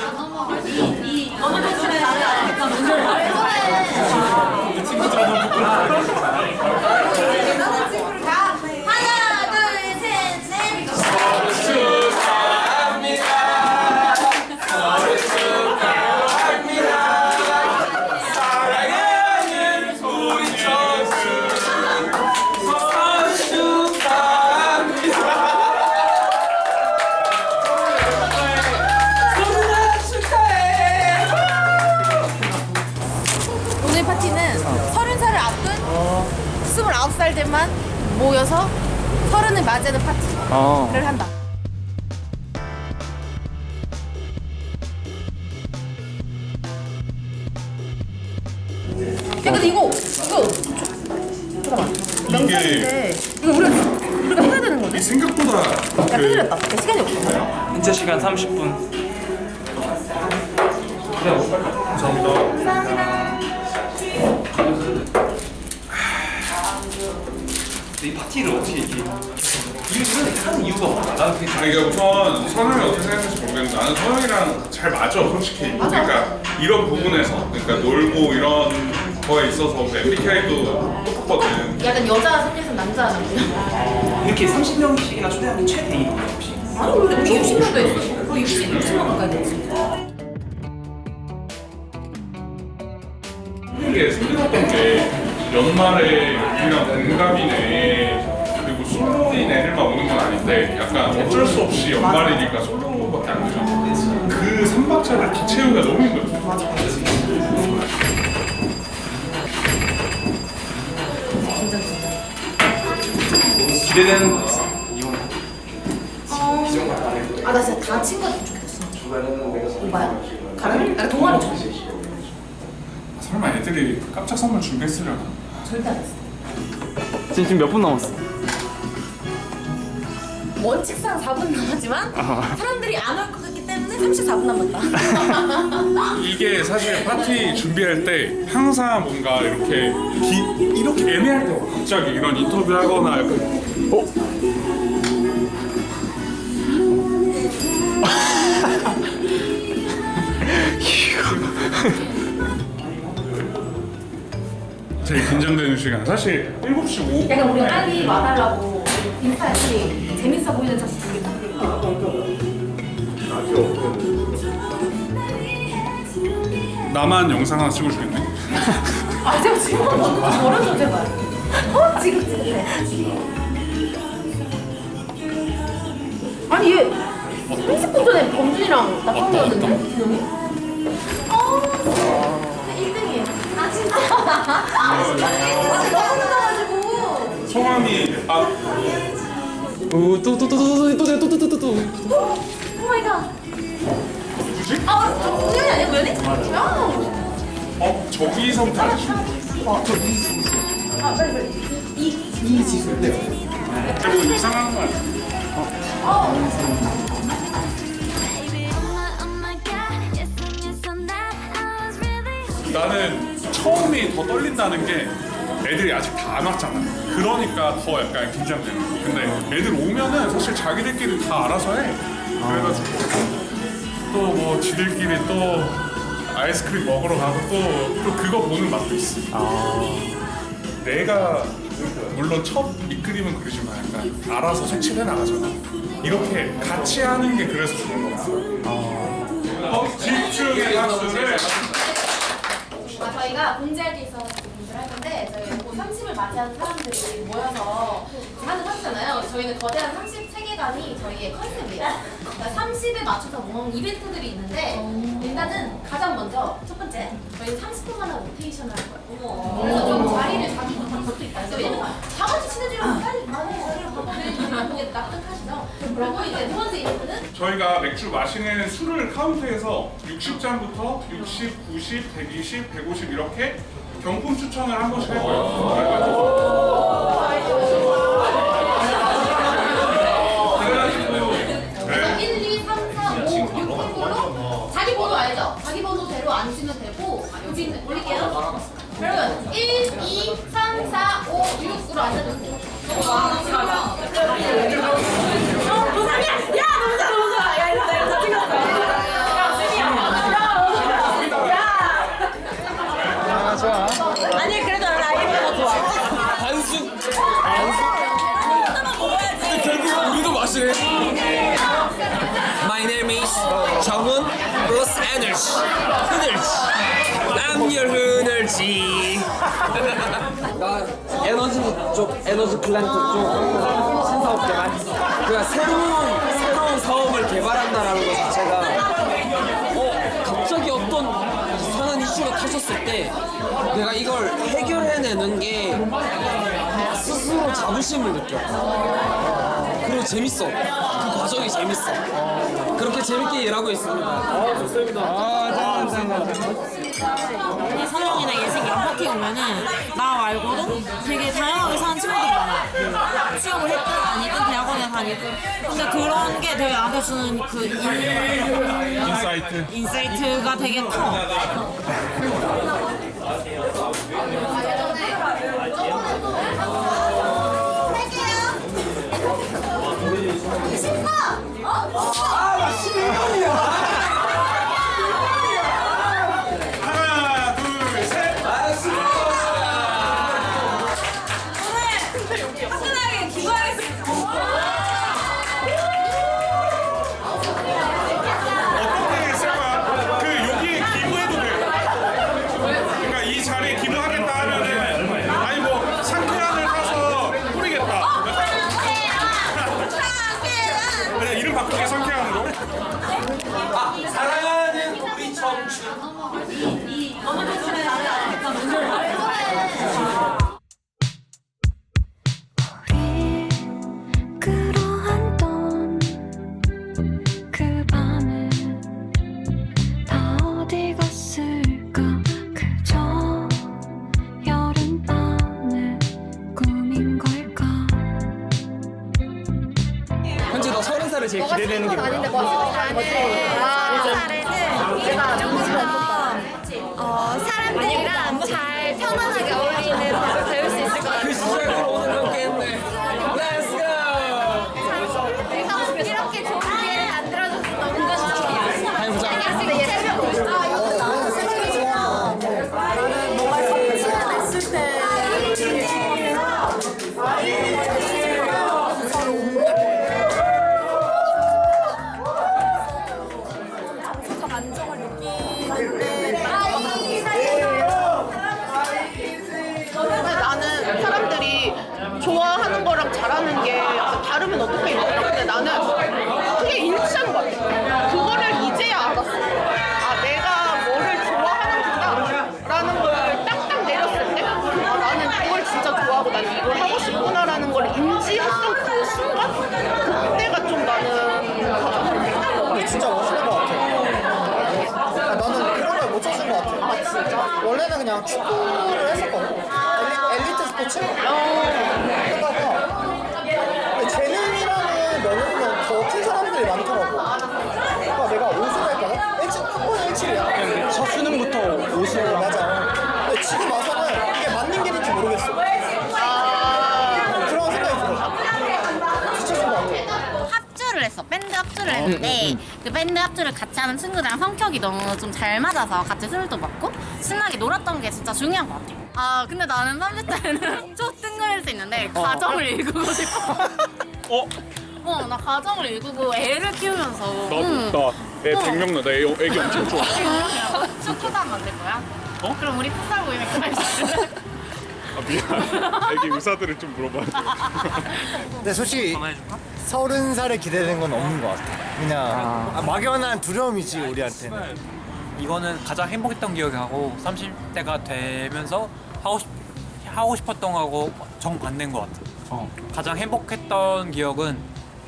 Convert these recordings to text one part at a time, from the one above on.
안 넘어가. 모여서 서른을 맞이하는 파티를 한다. 야 근데 이거 이거 잠깐만 명찰인데 이거 우리가 우리가 해야 되는 거네? 생각보다 야 큰일 났다. 야, 시간이 없어. 인체 시간 30분 이 파티를 어떻게 이렇게 이렇게 하는 이유가 뭐야? 나는 그게 아니 그러니까 우선 선영이 어떻게 생각할지 모르겠는데 나는 선영이랑 잘 맞아 솔직히 그러니까 이런 부분에서 그러니까 놀고 이런 거에 있어서 그 MBTI도 똑같거든 약간 여자 생리에서 남자 남자. 이렇게 30명씩이나 초대하는 최대인 혹시? 아니 우리 60명도 있어. 거의 60 60명 가까이 되지. 이게 힘들었던 게 연말에 그냥 공감이네 그리고 솔로인 애들만 오는 건 아닌데 약간 어쩔 수 없이 연말이니까 솔로밖에 안 되잖아 그 3박자를 다 채우기가 너무 힘들었어 기대되는 거 있어 이혼 아 나 진짜 다 친구였으면 좋겠어. 오빠야? 가면? 나 동아리 쳐. 설 마 애들이 깜짝 선물 준비했으려나 절대 안 했어. 지금 지금 몇 분 남았어? 원칙상 4분 남았지만 사람들이 안 올 것 같기 때문에 34분 남았다. 이게 사실 파티 준비할 때 항상 뭔가 이렇게 기, 이렇게 애매할 때 갑자기 이런 인터뷰 하거나 약간 제일 긴장되는 시간 사실 7시 5분 약간 우리가 빨리 와달라고 인스타에 재밌어 보이는 자식 두개 나만 영상 하나 찍어 주겠네 아 제가 지금 먼저 저런 제발. 어 지금 찍을래. 아니 얘 30분 전에 범준이랑 나 처음 봤는데 지금이. 너무. 성함이 아 오또또또또또또또또또또 오 마이 갓. 누구지? 아 저, 우연이 아니야 우연히? 야. 어? 저기서부터 알려주면 아 빨리 빨리. 그리고 이상한 거 아니야 나는 처음이 더 떨린다는 게 애들이 아직 다 안 왔잖아. 그러니까 더 약간 긴장되는 거야. 근데 애들 오면은 사실 자기들끼리 다 알아서 해. 그래가지고 또 뭐 지들끼리 또 아이스크림 먹으러 가고 또, 또 그거 보는 맛도 있어. 내가 물론 첫 밑그림은 그리지만 약간 알아서 색칠해 나가잖아. 이렇게 같이 하는 게 그래서 좋은 거 같아. 집중의 박수를 아, 저희가 공지할 게 있어서 공지를 할 건데 저희 곧 30을 맞이하는 사람들이 모여서 하는 파티잖아요. 저희는 거대한 30 세계관이 저희의 컨셉이에요. 30에 맞춰서 모은 이벤트들이 있는데 일단은 가장 먼저 첫 번째 저희 30분 만에 로테이션을 할 거예요. 그래서 좀 자리를 잡는 것도 있다. 그래서 다 같이 친해지면 빨리 많이 자리를 바꾸는 게 납득하시죠? 그리고 이제 두 번째 이벤트는 저희가 맥주 마시는 술을 카운트해서 60잔부터 60, 90, 120, 150 이렇게 경품 추천을 한 번씩 할 거예요. 자. 아니 그래도 라이브가 좋아. 반수. 반숙. 근데 결국 우리도 마시네. My name is 정훈 플러스 에너지. 흐늘지. 남열 흐늘지. 나 에너지 쪽, 에너지 플랜트 쪽 신사업 개발. 그러니까 새로운 새로운 사업을 개발한다라는 것 자체가. 터졌을 때 내가 이걸 해결해내는 게 스스로 자부심을 느껴. 그리고 재밌어. 그 과정이 재밌어. 그렇게 재밌게 일하고 있습니다. 우리 서영이나 예식이 안파티 오면은 나 말고도 되게 다양하게 사는 친구들이 많아. 취업을 했든 아니든 다니든. 근데 그런 게 되게 주는 그 일, 인사이트. 인사이트가 되게 커. 살을 제일 기대되는 게 뭐야? 어, 사람들이랑 잘 편안하게 어울리는 법을 배울 수 있을 것 같아요. 그 시작으로 오늘 함께했네. Let's 원 밴드 합주를 했는데 그 밴드 합주를 같이 하는 친구들이랑 성격이 너무 좀 잘 맞아서 같이 술도 먹고 신나게 놀았던 게 진짜 중요한 것 같아. 아 근데 나는 30대는 초뜬금일 수 있는데 가정을 일구고 싶어. 어? 어, 나 가정을 일구고 애를 키우면서. 응. 나애 100명 나애 애기 엄청 좋아. 축구단 만들 거야? 어? 그럼 우리 풋살 모임에 가야지. 아 미안. 애기 의사들을 좀 물어봐. 근데 솔직히 서른 살에 기대되는 건 없는 것 같아. 그냥 아, 막연한 두려움이지 우리한테는. 이거는 가장 행복했던 기억이하고 30대가 되면서 하고 싶 하고 싶었던 거하고 정반대인 것 같아. 가장 행복했던 기억은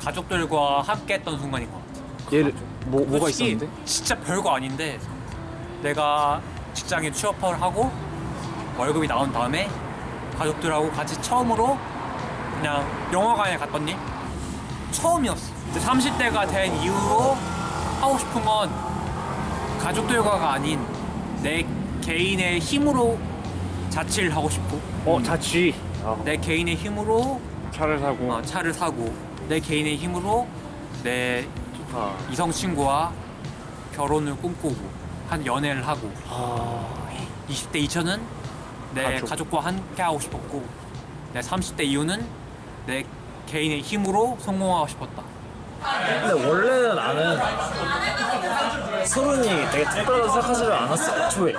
가족들과 함께했던 순간인 것 같아. 얘를 뭐 솔직히 진짜 별거 아닌데 내가 직장에 취업을 하고 월급이 나온 다음에 가족들하고 같이 처음으로 그냥 영화관에 갔던 일 처음이었어. 30대가 된 이후로 하고 싶은 건 가족들과가 아닌 내 개인의 힘으로 자취를 하고 싶고 어 자취. 내 개인의 힘으로 차를 사고. 어, 차를 사고 내 개인의 힘으로 내 이성 친구와 결혼을 꿈꾸고 한 연애를 하고 20대 이전은 내 가족. 과 함께 하고 싶었고 내 30대 이후는 내 개인의 힘으로 성공하고 싶었다. 근데 원래는 나는 서른이 되게 특별하다고 생각하지를 않았어 애초에.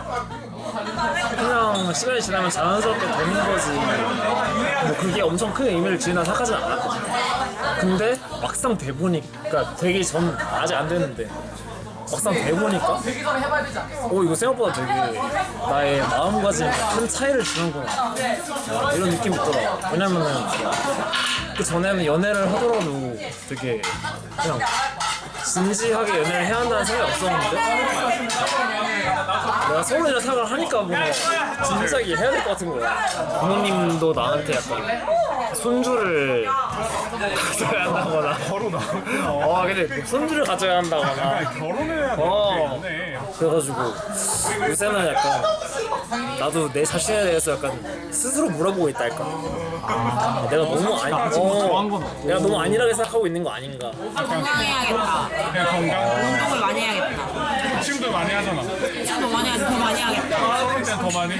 그냥 시간이 지나면 자연스럽게 되는 거지. 뭐 그게 엄청 큰 의미를 지나 생각하지는 않았거든. 근데 막상 돼보니까 되기 전 아직 안 됐는데 막상 돼보니까. 어 이거 생각보다 되게 나의 마음가짐에 큰 차이를 주는구나 아, 이런 느낌이 있더라 왜냐면은 그 전에는 연애를 하더라도 되게 그냥 진지하게 연애를 해야 한다는 생각이 없었는데? 내가 서울이라 생각을 하니까 뭔가 진지하게 해야 될 것 같은 거야. 부모님도 나한테 약간 손주를 가져야 한다거나 결혼하구나. 어 근데 그 손주를 가져야 한다거나 결혼해야 돼. 어. 그래가지고 요새는 약간 나도 내 자신에 대해서 약간 스스로 물어보고 있다 할까 아, 내가 너무 아니 어, 내가 너무 안일하게 생각하고 있는 거 아닌가 건강해야겠다. 그냥 건강. 운동을 많이 해야겠다. 침도 많이 하잖아. 운동 많이 해야겠다. 더 많이 때는 더 많이.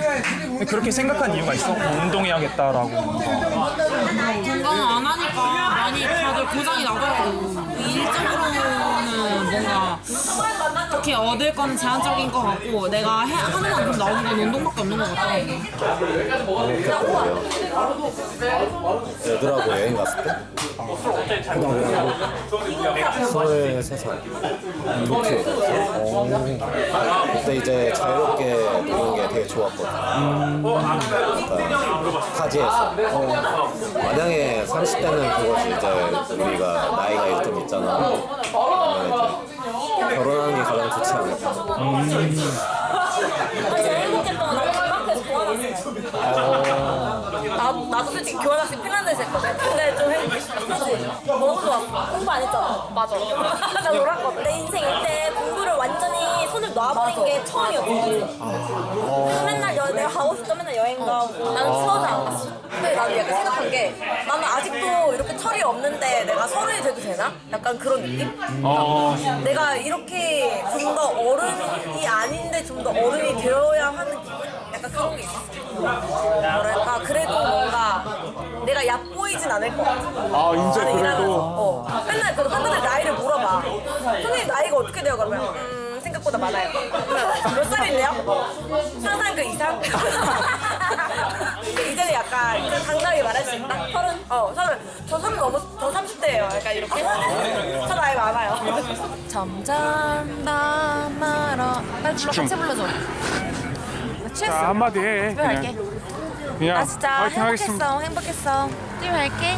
그렇게 생각한 이유가 있어? 운동해야겠다라고 건강을 안 하니까 많이 다들 고장이 나더라고. 일적으로는 뭔가 특히 얻을 건 제한적인 것 같고 내가 해, 하는 만큼 나오는 건 운동밖에 없는 것 같아. 애들하고 여행 갔을 때? 서울에 세살 이렇게. 어, 그때 이제 자유롭게 노는 게 되게 좋았거든. 그러니까 타지에서. 어, 만약에 30대는 그것이 이제 우리가 나이가 좀 있잖아 결혼하는 게 가장 좋지 않을까 나, 나도 솔직히 교환학생 핀란드에서 했거든. 근데 좀 행복했어. 그치? 너무 좋았어. 공부 안 했잖아. 맞아. 나 놀았거든. 내 인생 일때 공부를 완전히 손을 놔버린 게 처음이었거든. 내가 가고 싶다 맨날 여행 가고 나는 추워서 안 갔어. 근데 나도 약간 생각한 게 나는 아직도 이렇게 철이 없는데 내가 서른이 돼도 되나? 약간 그런 느낌? 어. 내가 이렇게 좀 더 어른이 아닌데 좀 더 어른이 되어야 하는 기분? 약간 그런 게 있어. 뭐랄까 그래도 뭔가 내가 얕보이진 않을 것 같아. 아 이제 나는 일하면서 그래도. 어. 맨날 그 선배들 나이를 물어봐. 선생님 나이가 어떻게 돼요? 그러면 음 생각보다 많아요. 몇 살인데요? 항상 그 이상. 이제는 약간 좀 당당하게 말할 수 있다. 서른. 어 서른. 저 서른 넘어 저 30대예요. 약간 이렇게. 저 나이 많아요. 점점 더 멀어. 빨리 불러 같이 불러줘. 나 취했어. 자 한마디 해. 집에 갈게. 그냥 나 진짜 행복했어. 하겠습니다. 행복했어. 집에 갈게.